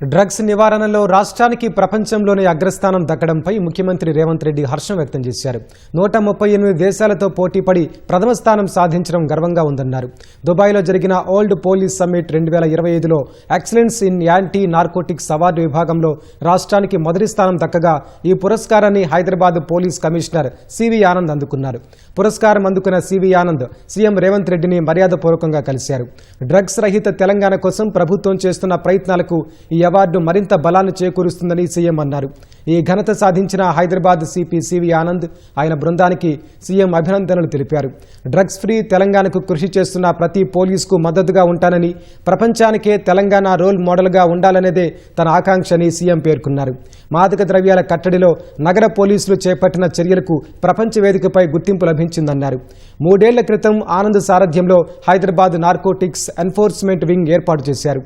Drugs నివారణలో రాష్ట్రానికి ప్రపంచంలోనే అగ్రస్థానం దక్కడంపై ముఖ్యమంత్రి రేవంత్ రెడ్డి హర్షం వ్యక్తం చేశారు. నూట ముప్పై ఎనిమిది దేశాలతో పోటీపడి ప్రథమ స్థానం సాధించడం గర్వంగా ఉందన్నారు. దుబాయ్లో జరిగిన ఓల్డ్ పోలీస్ సమ్మిట్ రెండు వేల ఇరవై ఐదులో excellence in anti narcotics award విభాగంలో రాష్ట్రానికి మొదటి స్థానం దక్కగా ఈ పురస్కారాన్ని Hyderabad police commissioner CV Anand అందుకున్నారు. పురస్కారం అందుకున్న సివి ఆనంద్ సీఎం రేవంత్ రెడ్డిని మర్యాదపూర్వకంగా కలిశారు. డ్రగ్స్ రహిత తెలంగాణ కోసం ప్రభుత్వం చేస్తున్న ప్రయత్నాలకు ఈ అవార్డు మరింత బలాన్ని చేకూరుస్తుందని సీఎం అన్నారు. ఈ ఘనత సాధించిన హైదరాబాద్ సిపి సివి ఆనంద్ ఆయన బృందానికి సీఎం అభినందనలు తెలిపారు. డ్రగ్స్ ఫ్రీ తెలంగాణకు కృషి చేస్తున్న ప్రతి పోలీసుకు మద్దతుగా ఉంటానని ప్రపంచానికే తెలంగాణ రోల్ మోడల్గా ఉండాలనేదే తన ఆకాంక్ష అని సీఎం పేర్కొన్నారు. మాదక ద్రవ్యాల కట్టడిలో నగర పోలీసులు చేపట్టిన చర్యలకు ప్రపంచ వేదికపై గుర్తింపు లభించిందన్నారు. మూడేళ్ళ క్రితం ఆనంద్ సారథ్యంలో హైదరాబాద్ నార్కోటిక్స్ ఎన్ఫోర్స్మెంట్ వింగ్ ఏర్పాటు చేశారు.